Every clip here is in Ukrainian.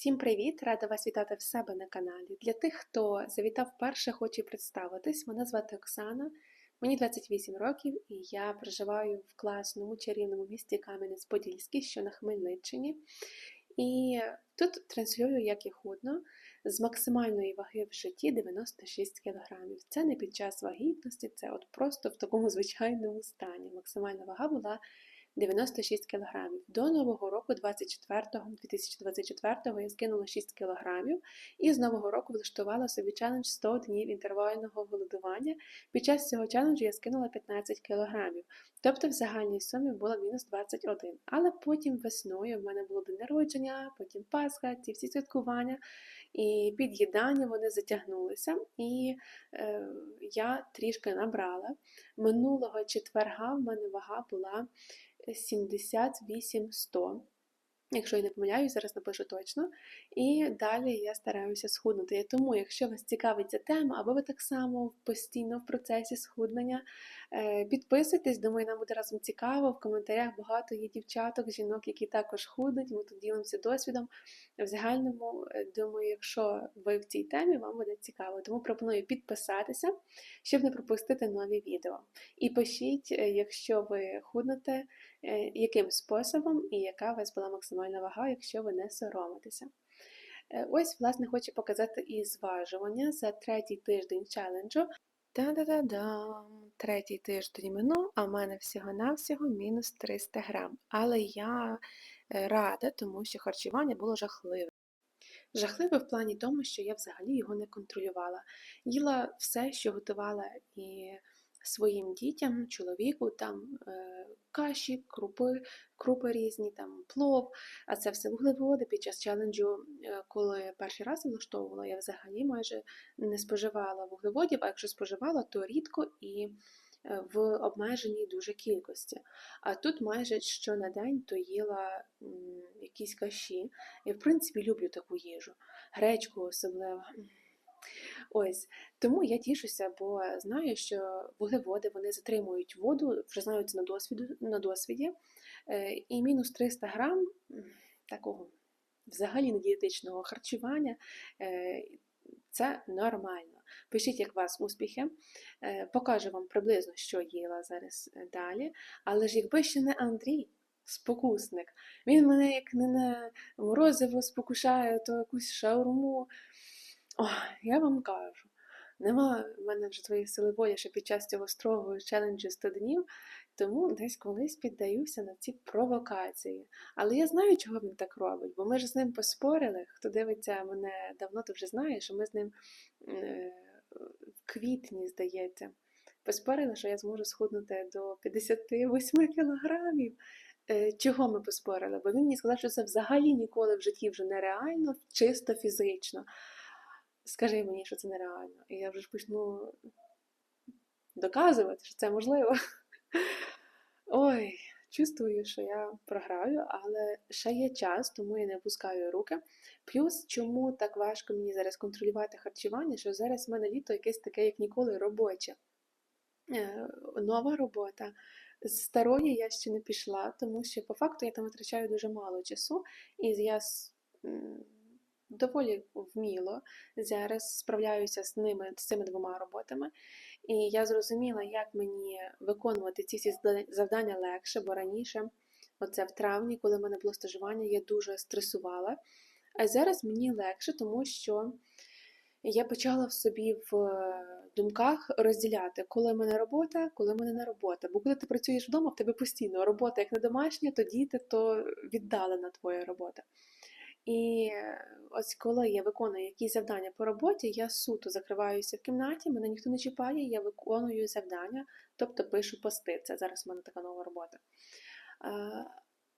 Всім привіт! Рада вас вітати в себе на каналі. Для тих, хто завітав вперше, хочу представитись. Мене звати Оксана, мені 28 років і я проживаю в класному чарівному місті Кам'янець-Подільський, що на Хмельниччині. І тут транслюю, як я худно, з максимальної ваги в житті 96 кг. Це не під час вагітності, це от просто в такому звичайному стані. Максимальна вага була 96 кг. До Нового року, 24-го, 2024-го, я скинула 6 кг і з Нового року влаштувала собі челендж 100 днів інтервального голодування. Під час цього челенджу я скинула 15 кг. Тобто в загальній сумі було мінус 21. Але потім весною в мене було день народження, потім Пасха, ці всі святкування. І під'їдання вони затягнулися, і е, я трішки набрала. Минулого четверга в мене вага була 78-100. Якщо я не помиляюсь, зараз напишу точно. І далі я стараюся схуднути. Тому, якщо вас цікавить ця тема, або ви так само постійно в процесі схуднення, підписуйтесь, думаю, нам буде разом цікаво. В коментарях багато є дівчаток, жінок, які також худнуть. Ми тут ділимося досвідом. В загальному, е, думаю, якщо ви в цій темі, вам буде цікаво. Тому пропоную підписатися, щоб не пропустити нові відео. І пишіть, е, якщо ви худнете, яким способом і яка у вас була максимальна вага, якщо ви не соромитеся. Е, ось, власне, хочу показати і зважування за третій тиждень челенджу. Та-да-да-дам! Третій тиждень минув, а в мене всього-навсього мінус 300 грам. Але я е, рада, тому що харчування було жахливе. Жахливе в плані тому, що я взагалі його не контролювала. Їла все, що готувала і своїм дітям, чоловіку, там е, каші, крупи, крупи різні, там плов, а це все вуглеводи. Під час челенджу, е, коли перший раз влаштовувала, я взагалі майже не споживала вуглеводів, а якщо споживала, то рідко і е, в обмеженій дуже кількості. А тут майже що на день то їла якісь каші. Я, в принципі, люблю таку їжу, гречку особливо. Ось тому я тішуся, бо знаю, що вуглеводи вони затримують воду, вже знаю це на досвіду на досвіді. Е, і мінус 300 грам такого взагалі недієтичного харчування е, це нормально. Пишіть, як у вас успіхи, е, покажу вам приблизно, що їла зараз далі. Але ж якби ще не Андрій. Спокусник. Він мене як не на морозиво спокушає, то якусь шаурму. О, я вам кажу, нема в мене вже твоєї сили волі, що під час цього строгого челенджу 100 днів, тому десь колись піддаюся на ці провокації. Але я знаю, чого він так робить, бо ми ж з ним поспорили. Хто дивиться мене давно, то вже знає, що ми з ним е, в квітні, здається, поспорили, що я зможу схуднути до 58 кілограмів. Е, чого ми поспорили? Бо він мені сказав, що це взагалі ніколи в житті вже нереально, чисто фізично скажи мені, що це нереально. І я вже ж почну доказувати, що це можливо. Ой, чувствую, що я програю, але ще є час, тому я не опускаю руки. Плюс, чому так важко мені зараз контролювати харчування, що зараз в мене літо якесь таке, як ніколи, робоче. Е, нова робота. З старої я ще не пішла, тому що по факту я там витрачаю дуже мало часу, і я доволі вміло зараз справляюся з ними, з цими двома роботами. І я зрозуміла, як мені виконувати ці всі завдання легше, бо раніше, оце в травні, коли в мене було стажування, я дуже стресувала. А зараз мені легше, тому що я почала в собі в думках розділяти, коли в мене робота, коли в мене не робота. Бо коли ти працюєш вдома, в тебе постійно робота як не домашня, то діти, то віддалена твоя робота. І ось коли я виконую якісь завдання по роботі, я суто закриваюся в кімнаті, мене ніхто не чіпає, я виконую завдання, тобто пишу пости. Це зараз в мене така нова робота.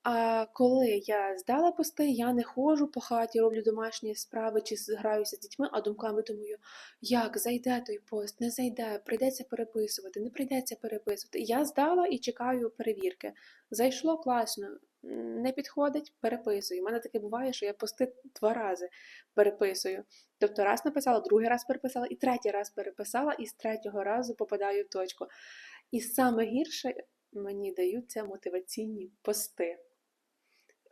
А коли я здала пости, я не ходжу по хаті, роблю домашні справи чи граюся з дітьми, а думками думаю, як зайде той пост, не зайде, прийдеться переписувати, не прийдеться переписувати. Я здала і чекаю перевірки. Зайшло класно, не підходить, переписую. У мене таке буває, що я пости два рази переписую. Тобто раз написала, другий раз переписала, і третій раз переписала, і з третього разу попадаю в точку. І саме гірше мені даються мотиваційні пости.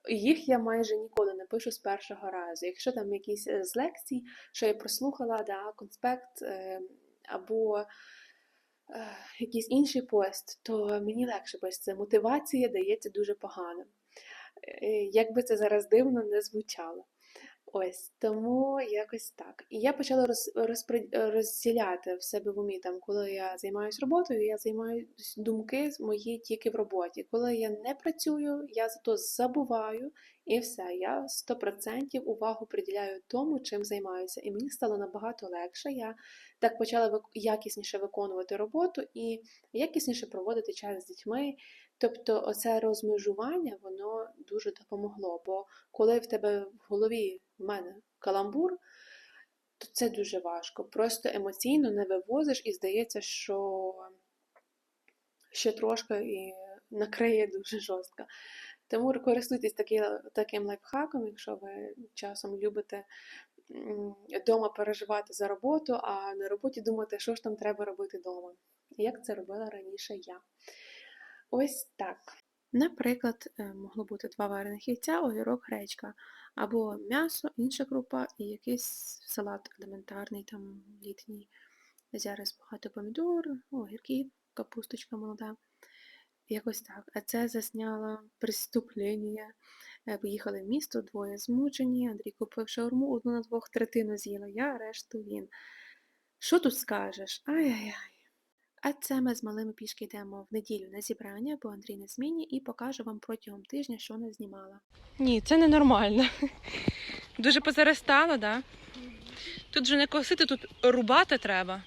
Їх я майже ніколи не пишу з першого разу. Якщо там якісь е, з лекцій, що я прослухала, да, конспект е, або е, якийсь інший пост, то мені легше писати. Мотивація дається дуже погано. Е, Як би це зараз дивно не звучало. Ось тому якось так. І я почала роз, розпри- розділяти в себе в умі, там, коли я займаюся роботою, я займаюсь думки мої тільки в роботі. Коли я не працюю, я зато забуваю і все. Я 100% увагу приділяю тому, чим займаюся. І мені стало набагато легше. Я так почала якісніше виконувати роботу і якісніше проводити час з дітьми. Тобто, оце розмежування воно дуже допомогло. Бо коли в тебе в голові в мене каламбур, то це дуже важко. Просто емоційно не вивозиш і здається, що ще трошки і накриє дуже жорстко. Тому користуйтесь таки, таким лайфхаком, якщо ви часом любите вдома переживати за роботу, а на роботі думати, що ж там треба робити вдома. Як це робила раніше я. Ось так. Наприклад, е, могло бути два варених яйця, огірок, гречка, або м'ясо, інша крупа і якийсь салат елементарний, там літній. Зараз багато помідор, огірки, капусточка молода. Якось так. А це засняла преступлення. Е, Поїхали в місто, двоє змучені. Андрій купив шаурму, одну на двох третину з'їла, я, решту він. Що тут скажеш? Ай-яй-яй. А це ми з малими пішки йдемо в неділю на зібрання, бо Андрій на зміні, і покажу вам протягом тижня, що не знімала. Ні, це ненормально. Дуже позаростало, да? Тут же не косити, тут рубати треба.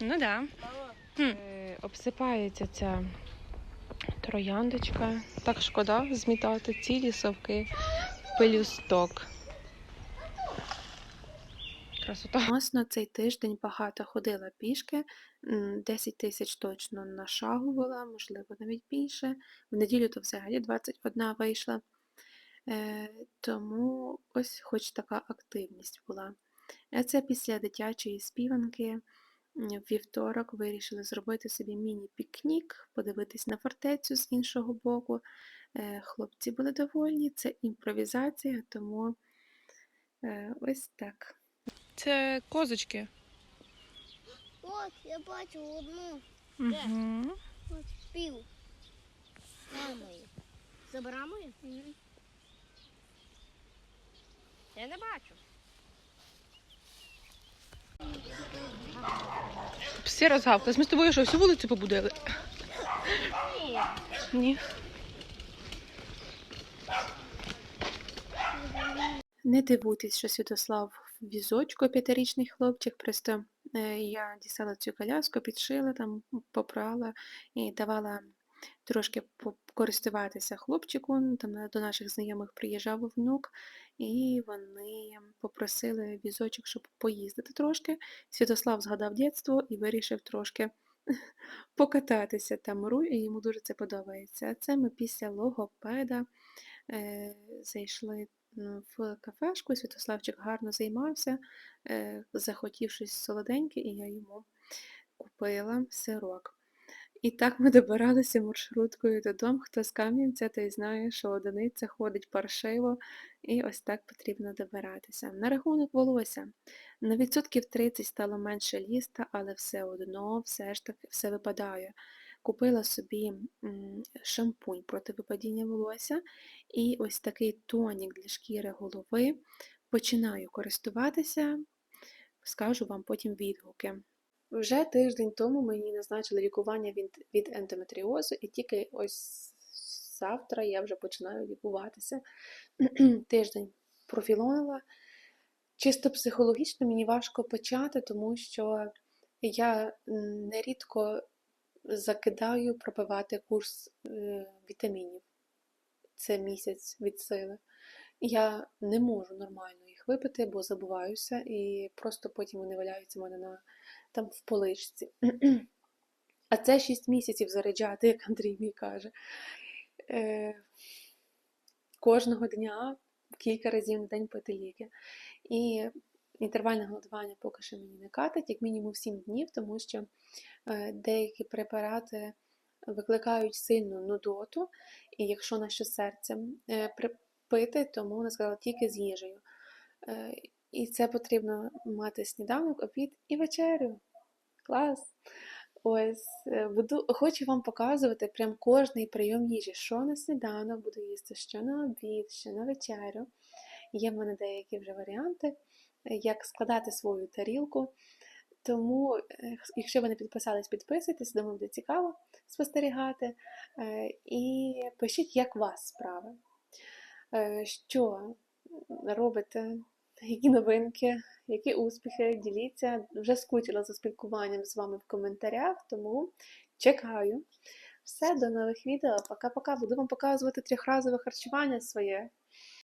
Ну да. Обсипається ця трояндочка. Так шкода змітати цілі совки в пелюсток. Красота. Власно, цей тиждень багато ходила пішки, 10 тисяч точно нашагувала, можливо, навіть більше. В неділю то взагалі 21 вийшла. Е, тому ось хоч така активність була. Це після дитячої співанки. В вівторок вирішили зробити собі міні-пікнік, подивитись на фортецю з іншого боку. Е, Хлопці були довольні, це імпровізація, тому е, ось так. Це козочки. От, я бачу одну Угу. от, пів. Мамою. За брамою? Я не бачу. Всі розгавкались. Ми з тобою що, всю вулицю побудили? Ні. Ні. Не дивуйтесь, що Святослав візочку п'ятирічний хлопчик, просто е, я дістала цю коляску, підшила, там попрала і давала трошки користуватися хлопчику. ну, Там е, до наших знайомих приїжджав внук, і вони попросили візочок, щоб поїздити трошки. Святослав згадав дитинство і вирішив трошки покататися там руль, і йому дуже це подобається. А це ми після логопеда е, зайшли в кафешку, Святославчик гарно займався, е, захотів щось солоденьке, і я йому купила сирок. І так ми добиралися маршруткою додому. Хто з Кам'янця, той знає, що одиниця ходить паршиво, і ось так потрібно добиратися. На рахунок волосся. На відсотків 30 стало менше ліста, але все одно все ж таки все випадає. Купила собі шампунь проти випадіння волосся і ось такий тонік для шкіри голови. Починаю користуватися, скажу вам потім відгуки. Вже тиждень тому мені назначили лікування від, від ендометріозу, і тільки ось завтра я вже починаю лікуватися. тиждень профілонила. Чисто психологічно мені важко почати, тому що я нерідко закидаю пропивати курс е, вітамінів. Це місяць від сили. Я не можу нормально їх випити, бо забуваюся, і просто потім вони валяються в мене на, там в поличці. А це 6 місяців заряджати, як Андрій мій каже. Е, кожного дня кілька разів на день пити ліки. І інтервальне голодування поки що мені не катить, як мінімум 7 днів, тому що е, деякі препарати викликають сильну нудоту, і якщо наше серце е, припите, тому вона сказала тільки з їжею. Е, І це потрібно мати сніданок, обід і вечерю. Клас! Ось буду хочу вам показувати прям кожний прийом їжі, що на сніданок буду їсти, що на обід, що на вечерю. Є в мене деякі вже варіанти, як складати свою тарілку. Тому, е, якщо ви не підписались, підписуйтесь, думаю, буде цікаво спостерігати. Е, І пишіть, як вас справи. Е, Що робите, які новинки, які успіхи, діліться. Вже скучила за спілкуванням з вами в коментарях, тому чекаю. Все, до нових відео. Пока-пока. Буду вам показувати трьохразове харчування своє.